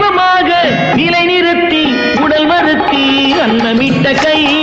தெய்வமாக நிலை நிறுத்தி உடல் மறுத்தி அன்னமிட்ட கை.